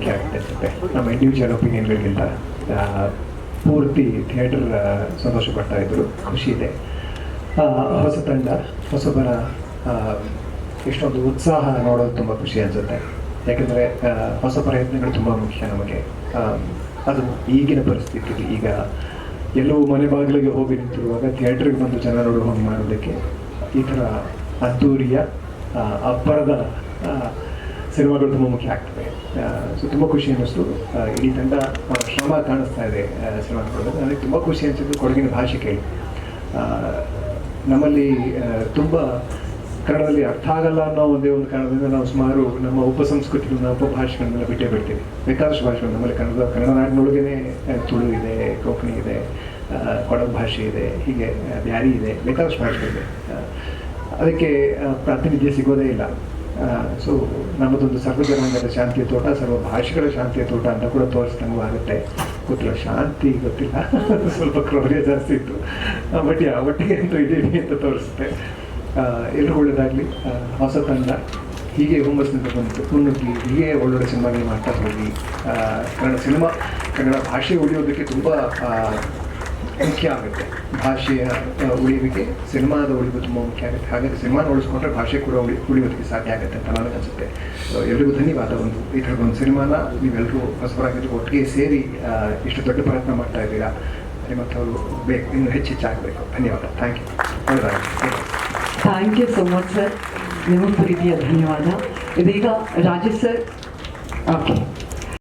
ಮುಖ್ಯ ಆಗುತ್ತೆ ಅನ್ಸುತ್ತೆ ನಮ್ಮ ಇಂಡಿವಿಜುವಲ್ ಒಪಿನಿಯನ್ಗಳಿಗಿಂತ ಪೂರ್ತಿ ಥಿಯೇಟರ್ ಸಂತೋಷ ಇದ್ರು ಖುಷಿ ಇದೆ. ಹೊಸ ತಂಡ, ಹೊಸಬರ ಇಷ್ಟೊಂದು ಉತ್ಸಾಹ ನೋಡೋದು ತುಂಬ ಖುಷಿ ಅನಿಸುತ್ತೆ. ಯಾಕೆಂದರೆ ಹೊಸ ಪ್ರಯತ್ನಗಳು ತುಂಬ ಮುಖ್ಯ ನಮಗೆ. ಅದು ಈಗಿನ ಪರಿಸ್ಥಿತಿಯಲ್ಲಿ ಈಗ ಎಲ್ಲವೂ ಮನೆ ಬಾಗಿಲಿಗೆ ಹೋಗಿ ನಿಂತಿರುವಾಗ ಥಿಯೇಟ್ರಿಗೆ ಬಂದು ಜನ ನೋಡುವ ಮಾಡೋದಕ್ಕೆ ಈ ಥರ ಅದ್ದೂರಿಯ ಅಬ್ಬರದ ಸಿನಿಮಾಗಳು ತುಂಬ ಮುಖ್ಯ ಆಗ್ತವೆ. ಸೊ ತುಂಬ ಖುಷಿ ಅನ್ನಿಸ್ತು. ಇಡೀ ತಂಡ ಶ್ರಮ ಕಾಣಿಸ್ತಾ ಇದೆ ಸಿನಿಮಾ ನೋಡೋದು ನನಗೆ ತುಂಬ ಖುಷಿ ಅನಿಸಿದ್ದು ಕೊಡಗಿನ ಭಾಷೆ ಕೇಳಿ. ನಮ್ಮಲ್ಲಿ ತುಂಬ ಕನ್ನಡದಲ್ಲಿ ಅರ್ಥ ಆಗಲ್ಲ ಅನ್ನೋ ಒಂದೇ ಒಂದು ಕಾರಣದಿಂದ ನಾವು ಸುಮಾರು ನಮ್ಮ ಉಪಸಂಸ್ಕೃತಿಗಳನ್ನ, ಉಪಭಾಷೆಗಳನ್ನೆಲ್ಲ ಬಿಟ್ಟೇ ಬಿಡ್ತೀವಿ. ಬೇಕಾದಷ್ಟು ಭಾಷೆಗಳು ನಮ್ಮಲ್ಲಿ ಕನ್ನಡ ಕನ್ನಡ ನಾಡಿನೊಳಗೇ ತುಳು ಇದೆ ಕೊಂಕಣಿ ಇದೆ ಕೊಡಗು ಭಾಷೆ ಇದೆ, ಹೀಗೆ ಬ್ಯಾರಿ ಇದೆ, ಬೇಕಾದಷ್ಟು ಭಾಷೆಗಳಿದೆ. ಅದಕ್ಕೆ ಪ್ರಾತಿನಿಧ್ಯ ಸಿಗೋದೇ ಇಲ್ಲ. ಸೊ ನಮ್ಮದೊಂದು ಸರ್ವಜನಾಂಗದ ಶಾಂತಿಯ ತೋಟ, ಸರ್ವ ಭಾಷೆಗಳ ಶಾಂತಿಯ ತೋಟ ಅಂತ ಕೂಡ ತೋರಿಸ್ದಂಗೂ ಆಗುತ್ತೆ. ಗೊತ್ತಿಲ್ಲ, ಶಾಂತಿ ಗೊತ್ತಿಲ್ಲ. ಸ್ವಲ್ಪ ಕ್ರೌರ್ಯ ಜಾಸ್ತಿ ಇತ್ತು. ಬಟ್ ಯಾವ ಒಟ್ಟಿಗೆ ಅಂತೂ ಇದ್ದೀವಿ ಅಂತ ತೋರಿಸುತ್ತೆ. ಎಲ್ಲರೂ ಒಳ್ಳೆಯದಾಗಲಿ ಹೊಸ ತಂಡ. ಹೀಗೆ ಹುಮ್ಮಸ್ಸಿನಿಂದ ಬಂತು ಮುನ್ನುಗ್ಗಿ ಹೀಗೆ ಒಳ್ಳೊಳ್ಳೆ ಸಿನಿಮಾಗಳು ಮಾಡ್ತಾ ಹೋಗಿ. ಕನ್ನಡ ಸಿನಿಮಾ, ಕನ್ನಡ ಭಾಷೆ ಉಳಿಯೋದಕ್ಕೆ ತುಂಬ ಮುಖ್ಯ ಆಗುತ್ತೆ. ಭಾಷೆಯ ಉಳಿವಿಗೆ ಸಿನಿಮಾದ ಉಳಿವು ತುಂಬ ಮುಖ್ಯ ಆಗುತ್ತೆ. ಹಾಗಾಗಿ ಸಿನಿಮಾ ಉಳಿಸ್ಕೊಂಡ್ರೆ ಭಾಷೆ ಕೂಡ ಉಳಿ ಉಳಿಯೋದಕ್ಕೆ ಸಾಧ್ಯ ಆಗುತ್ತೆ ಅಂತ ನನಗೆ ಅನಿಸುತ್ತೆ. ಎಲ್ರಿಗೂ ಧನ್ಯವಾದ. ಒಂದು, ಈ ಥರದ ಒಂದು ಸಿನಿಮಾನ ನೀವೆಲ್ಲರೂ ಹೊಸಬರಾಗಿದ್ದು ಒಟ್ಟಿಗೆ ಸೇರಿ ಇಷ್ಟು ದೊಡ್ಡ ಪ್ರಯತ್ನ ಮಾಡ್ತಾ ಇದ್ದೀರಾ ಅವರು ಬೇಕು, ಇನ್ನೂ ಹೆಚ್ಚು ಹೆಚ್ಚಾಗಬೇಕು ಧನ್ಯವಾದ. Thank you thank you so much sir ನಿಮ್ಮ ಪ್ರೀತಿಯ ಧನ್ಯವಾದ. ಇದೀಗ ರಾಜೇಶ್ ಸರ್ ಓಕೆ